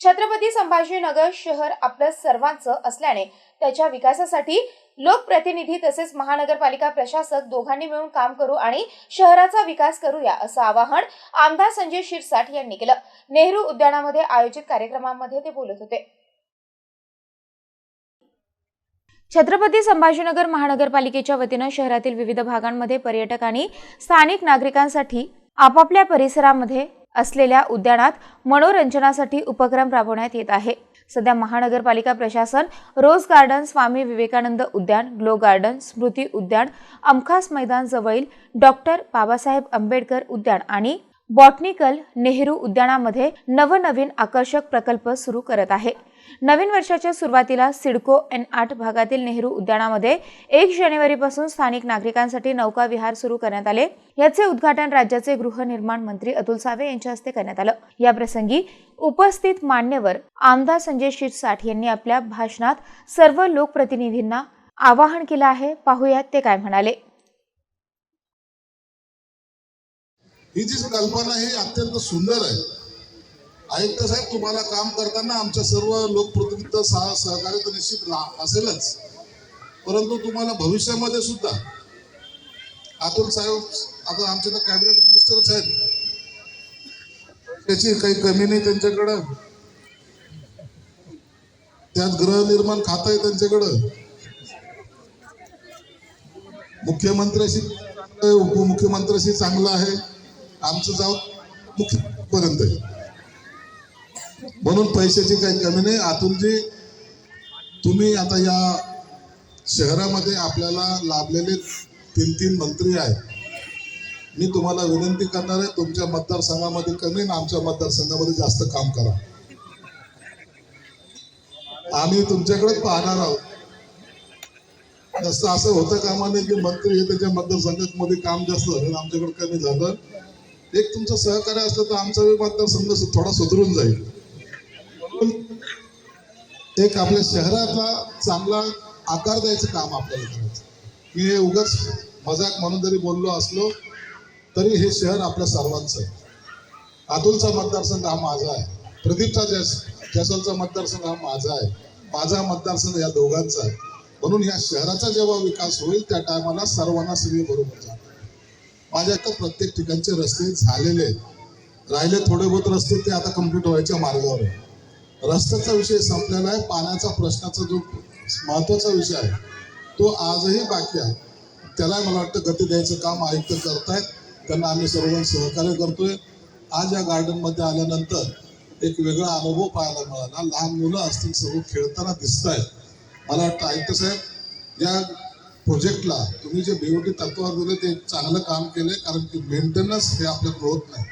छत्रपती संभाजीनगर शहर आपलं सर्वांचं असल्याने त्याच्या विकासासाठी लोकप्रतिनिधी तसेच महानगरपालिका प्रशासक दोघांनी मिळून काम करू आणि शहराचा विकास करूया असं आवाहन आमदार संजय शिरसाट यांनी केलं. नेहरू उद्यानामध्ये आयोजित कार्यक्रमामध्ये ते बोलत होते. छत्रपती संभाजीनगर महानगरपालिकेच्या वतीनं शहरातील विविध भागांमध्ये पर्यटक आणि स्थानिक नागरिकांसाठी आपापल्या परिसरामध्ये असलेल्या उद्यानात मनोरंजनासाठी उपक्रम राबवण्यात येत आहे. सध्या महानगरपालिका प्रशासन रोज गार्डन स्वामी विवेकानंद उद्यान ग्लो गार्डन स्मृती उद्यान अमखास मैदान जवळील डॉक्टर बाबासाहेब आंबेडकर उद्यान आणि बॉटनिकल नेहरू उद्यानामध्ये नवनवीन आकर्षक प्रकल्प सुरू करत आहे. नवीन वर्षाच्या सुरुवातीला सिडको एन आठ भागातील नेहरू उद्यानामध्ये एक जानेवारीपासून स्थानिक नागरिकांसाठी नौका विहार सुरू करण्यात आले. याचे उद्घाटन राज्याचे गृहनिर्माण मंत्री अतुल सावे यांच्या हस्ते करण्यात आलं. या प्रसंगी उपस्थित मान्यवर आमदार संजय शिरसाठ यांनी आपल्या भाषणात सर्व लोकप्रतिनिधींना आवाहन केलं आहे. पाहूयात ते काय म्हणाले. ही जी कल्पना ही अत्यंत सुंदर आहे. आयुक्त साहेब तुम्हाला काम करताना आमच्या सर्व लोकप्रतिनिधी सह सहकार्य तर निश्चित असेलच. परंतु तुम्हाला भविष्यामध्ये सुद्धा अतुल साहेब आता आमचे तर कॅबिनेट मिनिस्टरच आहेत. त्याची काही कमी नाही त्यांच्याकडं. त्यात गृहनिर्माण खात आहे त्यांच्याकडं. मुख्यमंत्र्याशी उपमुख्यमंत्र्याशी चांगलं आहे. आमचं जाऊ मुख्यपर्यंत आहे. म्हणून पैशाची काही कमी नाही. अतुलजी तुम्ही आता या शहरामध्ये आपल्याला लाभलेले तीन तीन मंत्री आहेत. मी तुम्हाला विनंती करणार आहे तुमच्या मतदारसंघामध्ये कमी आणि आमच्या मतदारसंघामध्ये जास्त काम करा. आम्ही तुमच्याकडेच पाहणार आहोत. जसं असं होतं कामा नये की मंत्री हे त्याच्या मतदारसंघामध्ये काम जास्त झालं आमच्याकडे कमी झालं. एक तुमचं सहकार्य असलं तर आमचा मतदारसंघ थोडा सुधरून जाईल. एक आपल्या शहराला चांगला आकार द्यायचं काम आपल्याला करायचं. मी हे उगाच मजाक म्हणून जरी बोललो असलो तरी हे शहर आपल्या सर्वांचं आहे. अतुलचा मतदारसंघ हा माझा आहे. प्रदीपचा जस जसलचा मतदारसंघ हा माझा आहे. माझा मतदारसंघ या दोघांचा आहे. म्हणून या शहराचा जेव्हा विकास होईल त्या टायमाला सर्वांना सगळे बरोबर जाणार माझ्या आता प्रत्येक ठिकाणचे रस्ते झालेले आहेत. राहिले थोडे बहुत रस्ते ते आता कंप्लीट व्हायच्या मार्गावर आहे रस्त्याचा विषय संपलेला आहे पाण्याचा प्रश्नाचा जो महत्त्वाचा विषय आहे तो आजही बाकी आहे. त्याला मला वाटतं गती द्यायचं काम आयुक्त करतायत. त्यांना आम्ही सर्वजण सहकार्य करतोय. आज या गार्डनमध्ये आल्यानंतर एक वेगळा अनुभव पाहायला मिळाला. लहान मुलं असतील सर्व खेळताना दिसत आहेत मला वाटतं आयुक्त साहेब या प्रोजेक्टला तुम्ही जे बीओटी तत्वावर दिले ते चांगलं काम केलंय कारण की मेंटेनन्स हे आपल्याकडे होत नाही.